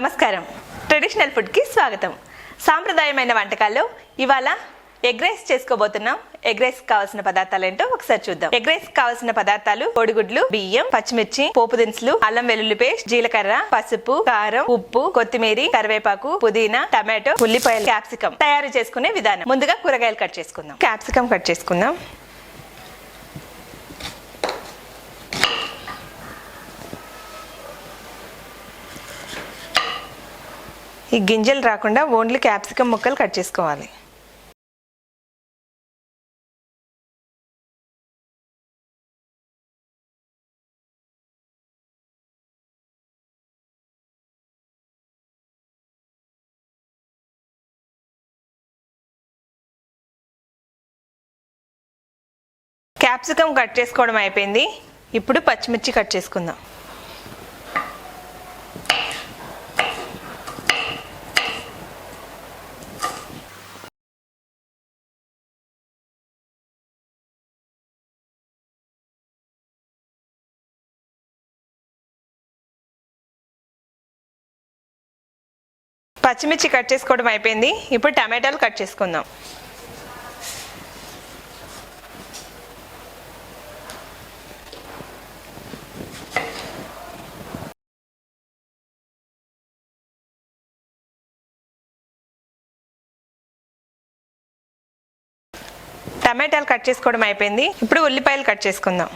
నమస్కారం. ట్రెడిషనల్ ఫుడ్కి స్వాగతం. సాంప్రదాయమైన వంటకాల్లో ఇవాళ ఎగ్ రైస్ చేసుకోబోతున్నాం. ఎగ్ రైస్ కావాల్సిన పదార్థాలు ఏంటో ఒకసారి చూద్దాం. ఎగ్ రైస్ కావాల్సిన పదార్థాలు కోడిగుడ్లు బియ్యం పచ్చిమిర్చి పోపు దినుసులు అల్లం వెల్లుల్లి పేస్ట్ జీలకర్ర పసుపు కారం ఉప్పు కొత్తిమీర కరివేపాకు పుదీనా టమాటో ఉల్లిపాయలు క్యాప్సికం తయారు చేసుకునే విధానం. ముందుగా కూరగాయలు కట్ చేసుకుందాం. క్యాప్సికం కట్ చేసుకుందాం. ఈ గింజలు రాకుండా ఓన్లీ క్యాప్సికమ్ ముక్కలు కట్ చేసుకోవాలి. క్యాప్సికమ్ కట్ చేసుకోవడం అయిపోయింది. ఇప్పుడు పచ్చిమిర్చి కట్ చేసుకుందాం. పచ్చిమిర్చి కట్ చేసుకోవడం అయిపోయింది. ఇప్పుడు టమాటాలు కట్ చేసుకుందాం. టమాటాలు కట్ చేసుకోవడం అయిపోయింది. ఇప్పుడు ఉల్లిపాయలు కట్ చేసుకుందాం.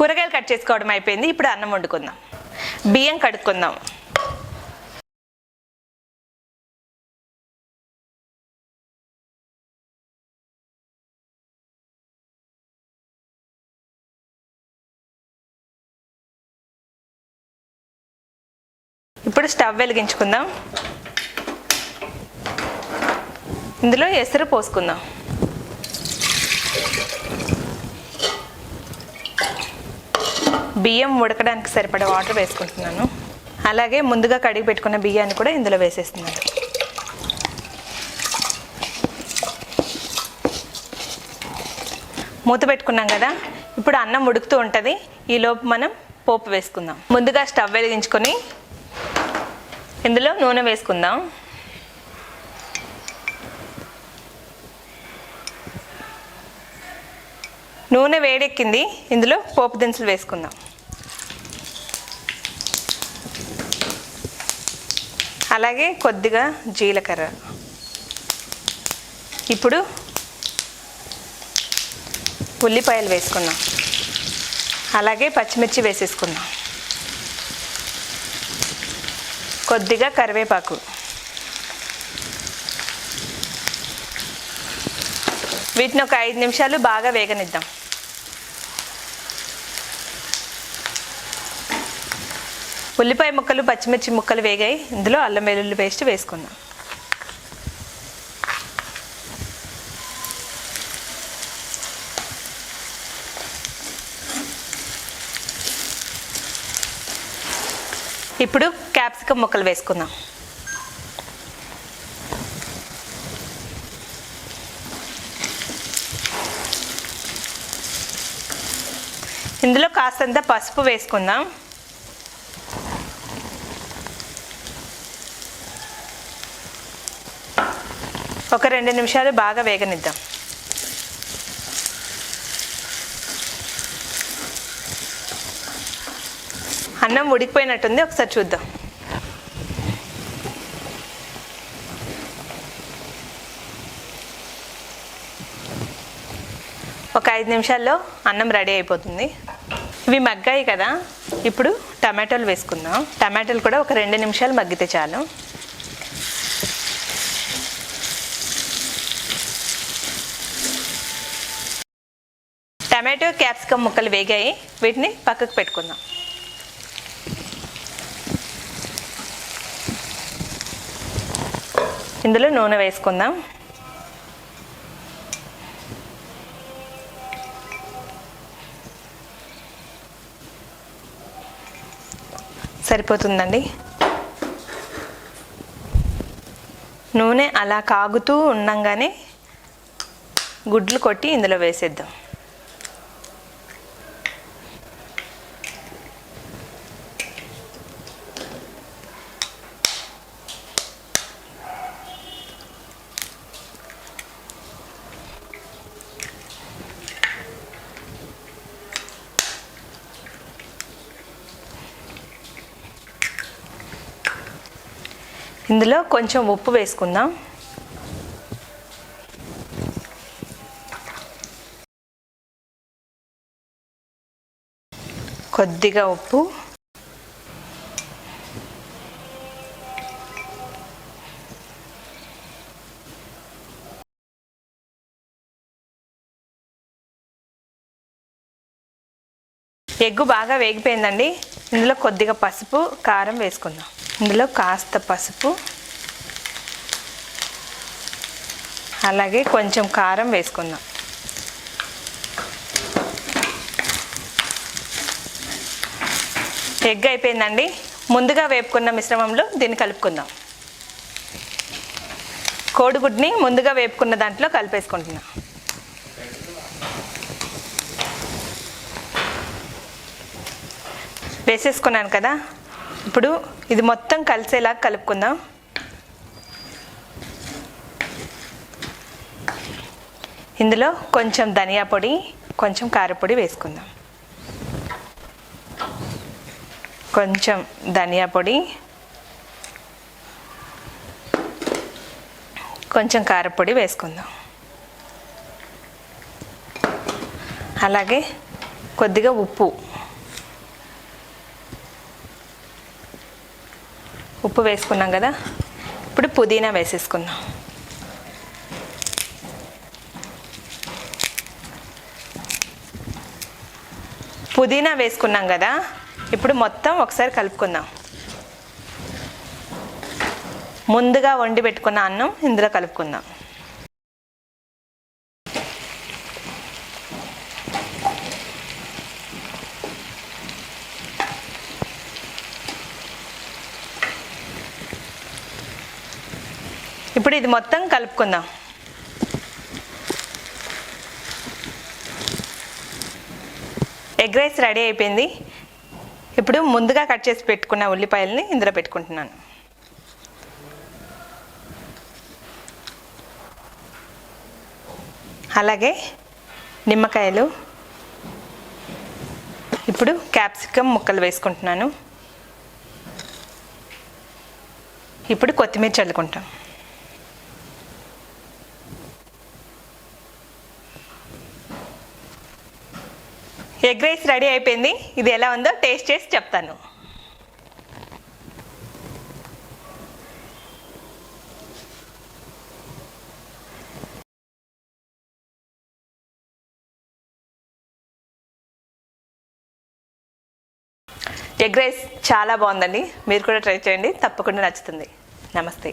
కూరగాయలు కట్ చేసుకోవడం అయిపోయింది. ఇప్పుడు అన్నం వండుకుందాం. బియ్యం కడుక్కుందాం. ఇప్పుడు స్టవ్ వెలిగించుకుందాం. ఇందులో ఎసరు పోసుకుందాం. బియ్యం ఉడకడానికి సరిపడ వాటర్ వేసుకుంటున్నాను. అలాగే ముందుగా కడిగి పెట్టుకున్న బియ్యాన్ని కూడా ఇందులో వేసేస్తున్నాను. మూత పెట్టుకున్నాం కదా? ఇప్పుడు అన్నం ఉడుకుతూ ఉంటుంది. ఈలోపు మనం పోపు వేసుకుందాం. ముందుగా స్టవ్ వెలిగించుకొని ఇందులో నూనె వేసుకుందాం. నూనె వేడెక్కింది. ఇందులో పోపు దినుసులు వేసుకుందాం. అలాగే కొద్దిగా జీలకర్ర. ఇప్పుడు ఉల్లిపాయలు వేసుకుందాం. అలాగే పచ్చిమిర్చి వేసేసుకుందాం. కొద్దిగా కరివేపాకు. వీటిని ఒక ఐదు నిమిషాలు బాగా వేగనిద్దాం. ఉల్లిపాయ ముక్కలు పచ్చిమిర్చి ముక్కలు వేగాయి. ఇందులో అల్లం వెల్లుల్లి పేస్ట్ వేసుకుందాం. ఇప్పుడు క్యాప్సికమ్ ముక్కలు వేసుకుందాం. ఇందులో కాస్తంత పసుపు వేసుకుందాం. ఒక రెండు నిమిషాలు బాగా వేగనిద్దాం. అన్నం ఉడికిపోయినట్టుంది ఒకసారి చూద్దాం. ఒక ఐదు నిమిషాల్లో అన్నం రెడీ అయిపోతుంది. ఇవి మగ్గాయి కదా. ఇప్పుడు టమాటోలు వేసుకుందాం. టమాటోలు కూడా ఒక రెండు నిమిషాలు మగ్గితే చాలు. టమాటో క్యాప్సికమ్ ముక్కలు వేగాయి. వీటిని పక్కకు పెట్టుకుందాం. ఇందులో నూనె వేసుకుందాం. సరిపోతుందండి. నూనె అలా కాగుతూ ఉండంగానే గుడ్లు కొట్టి ఇందులో వేసేద్దాం. ఇందులో కొంచెం ఉప్పు వేసుకుందాం. కొద్దిగా ఉప్పు. ఎగ్గు బాగా వేగిపోయిందండి. ఇందులో కొద్దిగా పసుపు కారం వేసుకుందాం. ఇందులో కాస్త పసుపు అలాగే కొంచెం కారం వేసుకుందాం. ఎగ్ అయిపోయిందండి. ముందుగా వేపుకున్న మిశ్రమంలో దీన్ని కలుపుకుందాం. కోడిగుడ్ని ముందుగా వేపుకున్న దాంట్లో కలిపేసుకుంటున్నాం. వేసేసుకున్నాను కదా. ఇప్పుడు ఇది మొత్తం కలిసేలా కలుపుకుందాం. ఇందులో కొంచెం ధనియా పొడి కొంచెం కారపొడి వేసుకుందాం. కొంచెం ధనియా పొడి కొంచెం కారపొడి వేసుకుందాం. అలాగే కొద్దిగా ఉప్పు ఉప్పు వేసుకున్నాం కదా ఇప్పుడు పుదీనా వేసేసుకుందాం. పుదీనా వేసుకున్నాం కదా ఇప్పుడు మొత్తం ఒకసారి కలుపుకుందాం. ముందుగా వండి పెట్టుకున్న అన్నం ఇందులో కలుపుకుందాం. ఇప్పుడు ఇది మొత్తం కలుపుకుందాం. ఎగ్ రైస్ రెడీ అయిపోయింది. ఇప్పుడు ముందుగా కట్ చేసి పెట్టుకున్న ఉల్లిపాయలని ఇందులో పెట్టుకుంటున్నాను. అలాగే నిమ్మకాయలు. ఇప్పుడు క్యాప్సికమ్ ముక్కలు వేసుకుంటున్నాను. ఇప్పుడు కొత్తిమీర చల్లుకుంటాం. ఎగ్ రైస్ రెడీ అయిపోయింది. ఇది ఎలా ఉందో టేస్ట్ చేసి చెప్తాను. ఎగ్ రైస్ చాలా బాగుందండి. మీరు కూడా ట్రై చేయండి. తప్పకుండా నచ్చుతుంది. నమస్తే.